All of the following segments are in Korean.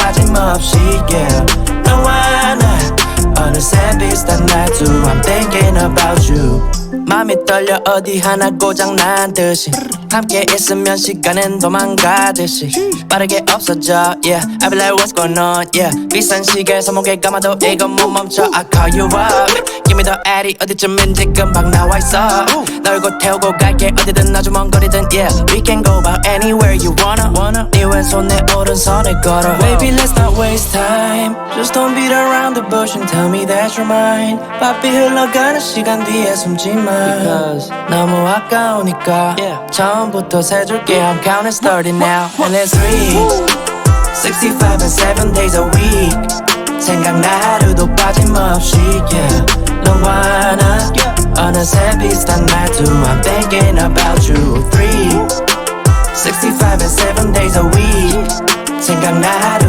빠짐없이 yeah. 너와 나 어느새 비슷한 말투 I'm thinking about you 맘이 떨려 어디 하나 고장난 듯이 함께 있으면 시간은 도망가듯이 빠르게 없어져 yeah I be like what's going on yeah 비싼 시계 손목에 감아도 이건 못 멈춰 I call you up Give me the addy 어디쯤인지 금방 나와 있어 널 곧 태우고 갈게 어디든 아주 먼 거리든 yeah We can go about anywhere you wanna wanna 네 왼손 내 오른손을 걸어 Baby let's not waste time Just don't beat around the bush and tell me that you're mine 바삐 흘러가는 시간 뒤에 숨지 마 Because 너무 아까우니까 처음부터 세줄게 I'm counting starting now And it's three 65 and 7 days a week 생각나 하루도 빠짐없이 yeah. 너와 나 어느새 비슷한 말투 I'm thinking about you Three 65 and 7 days a week 생각나 하루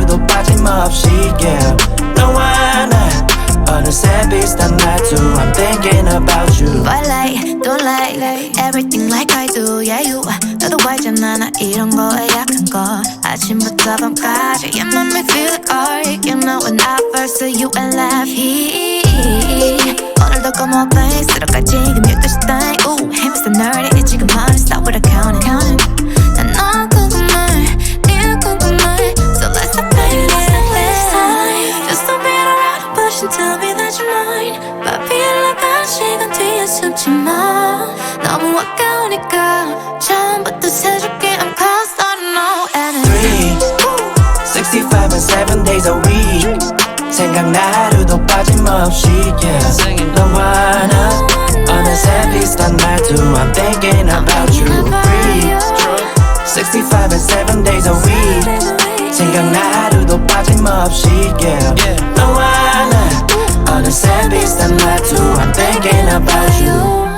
어느새 비슷한 말투 I'm thinking about you I like, don't like everything like I do. Yeah, you. 너도 알잖아 나 이런 거에 약한 거. 아침부터 밤까지 you make me feel like alright. You know when I first saw you and laugh. 오늘도 como ves, 들어가 지금 12시 따위. Ooh, hamster nerdy. 지금 하는 stop with a counting. counting. 어느새 비슷한 말투 I'm thinking about you Three 65 and 7 days a week 생각나 하루도 빠짐없이 yeah. 너와 나 어느새 비슷한 말투 I'm thinking about you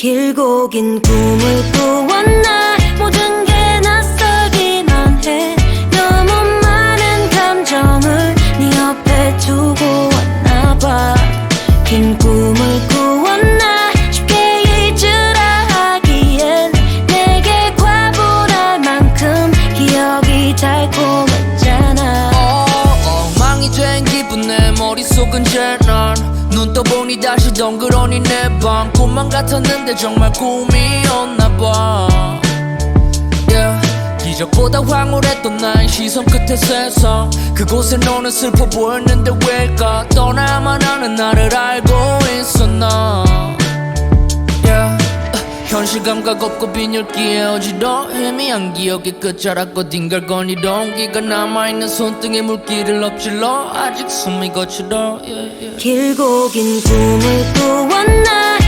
길고 긴 꿈을 꾸었나? 모든 게 낯설기만 해. 너무 많은 감정을 네 옆에 두고 왔나 봐긴 꿈을 꾸었나? 쉽게 잊으라 하기엔 내게 과분할 만큼 기억이 달콤했잖아. 엉망이 된 기분 내 머릿속은 쟤난 눈 떠보니 다시 덩그러니 내방 꿈만 같았는데 정말 꿈이었나봐. 기적보다 황홀했던 나의 시선 끝에 세상 그곳에 너는 슬퍼 보였는데 왜일까 떠나야만 하는 나를 알고 있었나. 현실 감각 없고 빈혈기에 어지러 희미한 기억의 끝자락 어딘가를 거니던 기가 남아있는 손등에 물기를 엎질러 아직 숨이 거칠어 yeah, yeah. 길고 긴 꿈을 꾸었나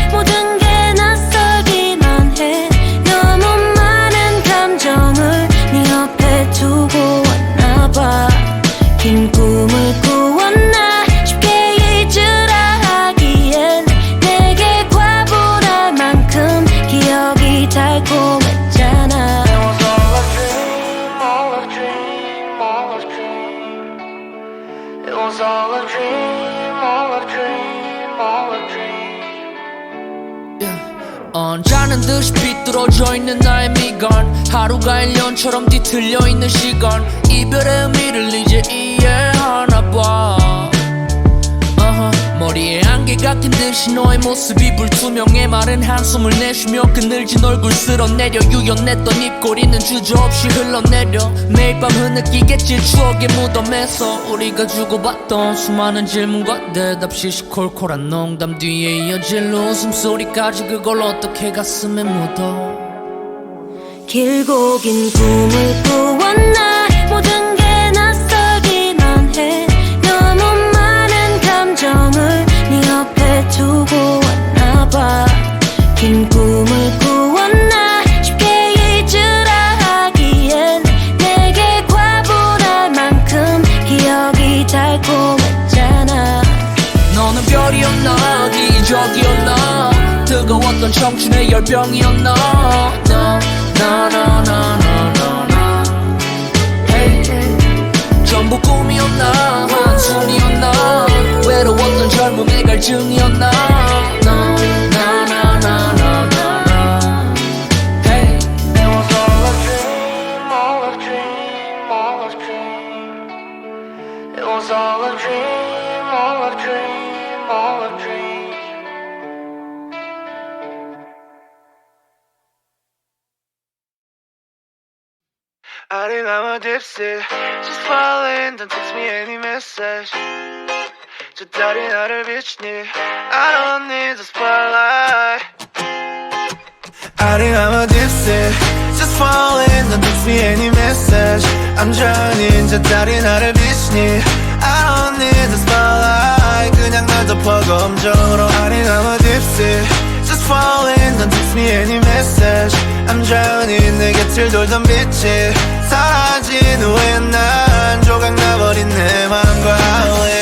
언짢은 듯이 비뚤어져 있는 나의 미간 하루가 1년처럼 뒤틀려 있는 시간 이별의 의미를 이제 이해하나 봐. 머리에 안개가 낀 듯이 너의 모습이 불투명해. 마른 한숨을 내쉬며 그늘진 얼굴 쓸어내려 유연했던 입꼬리는 주저없이 흘러내려. 매일 밤 흐느끼겠지 추억의 무덤에서 우리가 주고받던 수많은 질문과 대답 시시콜콜한 농담 뒤에 이어질 웃음소리까지 그걸 어떻게 가슴에 묻어. 길고 긴 꿈을 꾸었나 달콤했잖아. 너는 별이었나? 기적이었나? 뜨거웠던 청춘의 열병이었나? 나나나나나나나 hey. 전부 꿈이었나? 한숨이었나? 외로웠던 젊음의 갈증이었나 It was all a dream, all a dream, all a dream. I think I'm a dipsy Just falling, don't text me any message 저 딸이 나를 비추니 I don't need the spotlight I think I'm a dipsy Falling, don't text me any message I'm drowning, 저 딸이 나를 비추니 I don't need the spotlight 그냥 널 덮어 검정으로 think I'm a dipsy Just falling, don't text me any message I'm drowning, 내 곁을 돌던 빛이 사라진 후에 난 조각 나버린 내 맘과 왜 uh,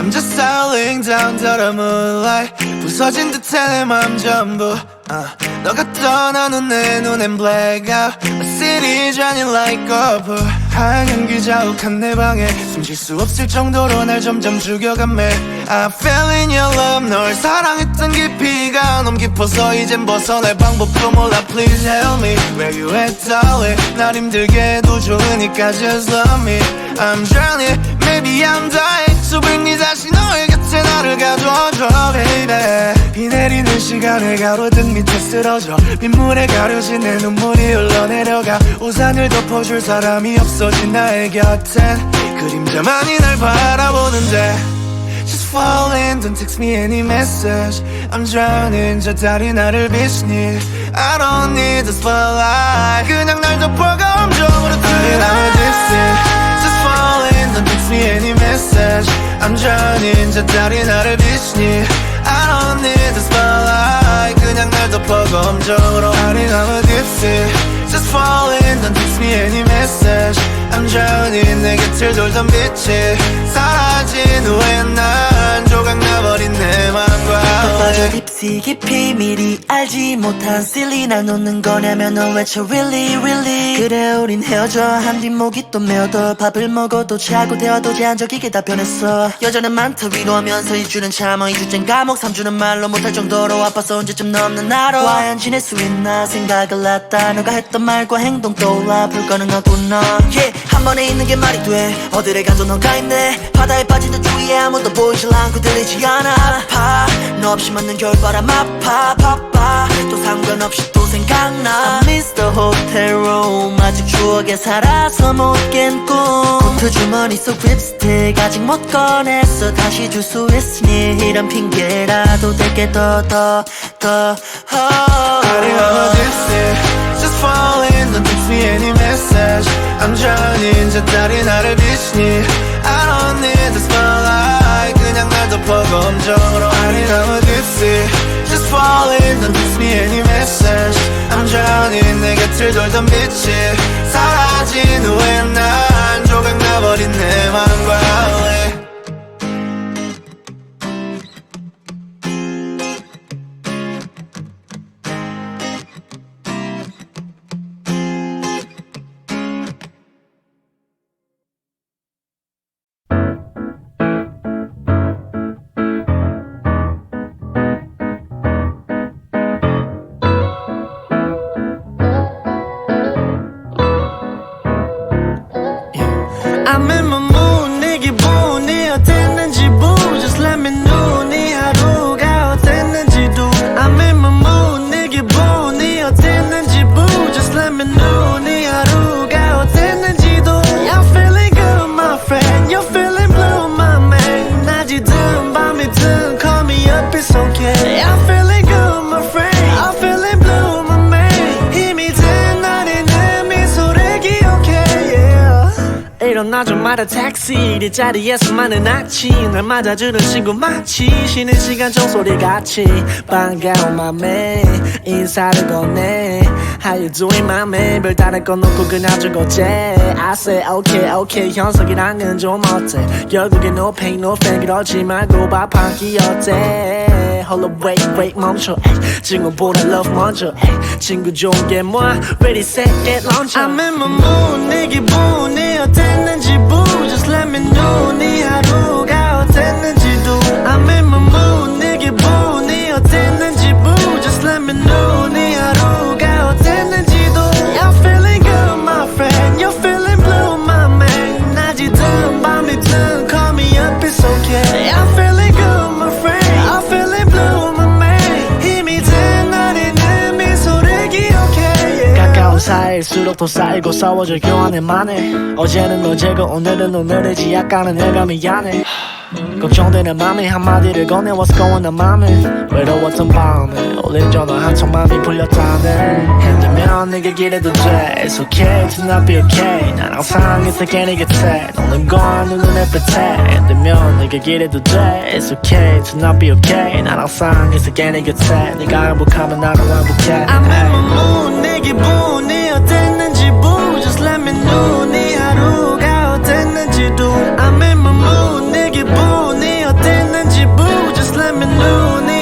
I'm just settling down the moonlight 부서진 듯해 내맘 전부 uh, 너가 떠나는 내 눈엔 black out My city shining like a pearl 하얀 연기 자욱한 내 방에 숨쉴 수 없을 정도로 날 점점 죽여가매 I fell in your love 널 사랑했던 깊이가 너무 깊어서 이젠 벗어날 방법도 몰라 Please help me Where you at darling 날 힘들게 해도 좋으니까 just love me I'm drowning Maybe I'm dying bring me 다시 너의 곁에 나를 가둬줘 baby 비 내리는 시간에 가로등 밑에 쓰러져 빗물에 가려진 내 눈물이 흘러내려가 우산을 덮어줄 사람이 없어진 나의 곁엔 그림자만이 날 바라보는데 Just falling, don't text me any message I'm drowning, 저 달이 나를 비추니 I don't need the spotlight 그냥 날 덮어 감정으로 turn I'm addicted Just falling, don't text me any message I'm drowning, 저 달이 나를 비추니 I don't need the spotlight 그냥 날 덮어 I think I'm addicted Just falling, don't text me any message I'm drowning, 내 곁을 돌던 빛이 사라진 후에 난 조각 나버린 내맘 과 빠져 딥시 깊이 미리 알지 못한 날 놓는 거냐면 넌 외쳐 really really? 그래 우린 헤어져. 한 뒷목이 또 메어도 밥을 먹어도 자고 대화도 제한적이게 다 변했어. 여자는 많다 위로하면서 2주는 참아 2주째 감옥 3주는 말로 못할 정도로 아파서 언제쯤 넘는 하루 과연 지낼 수 있나? 생각을 했다 너가 했던 말과 행동 떠올라 불가능하구나. Yeah, 한 번에 있는 게 말이 돼. 어디를 가도 너가 있네. 바다에 빠지는 주위에 아무도 보이질 않고 들리지 않아. 아파. 너 없이 맞는 겨울바람 아파. 바빠. 또 상관없이 또 생각나. I miss the hotel room. 아직 추억에 살아서 못 깬 꿈. 코트 주머니 속 립스틱 아직 못 꺼냈어. 다시 줄 수 있으니 이런 핑계라도 될게 더 더더. I think I'm addicted Just falling, don't text me 비추니 I don't need the spotlight 그냥 날 덮어 검정으로 I think I'm addicted Just falling, don't text me any message I'm drowning, 내 곁을 돌던 빛이 사라진 후에 난 조각 나버린 내 맘과 말아 택시 네 자리에서 많은 악취 날 맞아주는 친구 마치 쉬는 시간 종소리 같이. 반가운 맘에 인사를 건네 How you doing 맘에 별다른 건 없고 그냥 죽었지 I say okay okay 현석이랑은 좀 어때? 결국엔 no pain no pain 그러지 말고 밥한 끼 어때? 홀로 wait wait 멈춰 에이, 친구보다 love 먼저 에이, 친구 좋은 게 뭐야? Ready set get launch I'm in my mood 내 기분이 어땠는지 just let me know 네 하루가 어땠는지도 I'm in my mood 내 기분이 어땠는지 boo just let me know 더 쌓이고 싸워져 교환해 만 해 어제는 어제고 오늘은 오늘이지. 약간은 내가 미안해. 걱정되는 맘에 한마디를 건네 What's going on 맘에? 외로웠던 밤에 올린 전화 한통 맘이 풀렸다네. 힘들면 내게 기대도 돼. It's okay to not be okay. 난 항상 있을게 네 곁에 노는 건 눈에 뱉에. 힘들면 내게 기대도 돼. It's okay to not be okay. 난 항상 있을게 네 곁에 네가 행복하면 나도 행복해. I'm in my mood 내 기분이 어땠 know 네 하루가 어땠는지도 I'm in my mood 내 기분이 어땠는지 boo Just let me know 네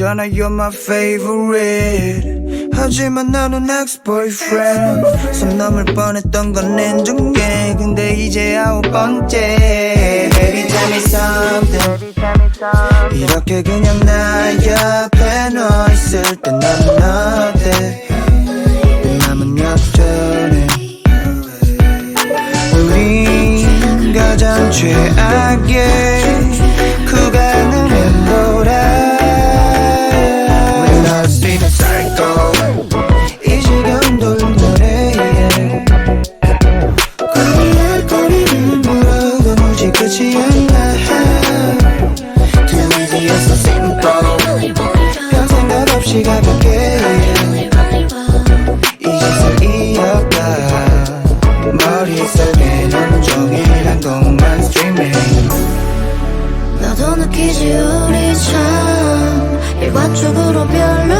알잖아 you're my favorite. 하지만 나는 ex-boyfriend. 손 넘을 뻔했던 건 인정해 근데 이제 아홉 번째. Baby tell me something. 이렇게 그냥 나 옆에 너 있을 때 나는 어때? 내 맘은 역전해. 우린 가장 최악의 한동안 streaming 너도 느끼지 우리 참. 일관적으로 별로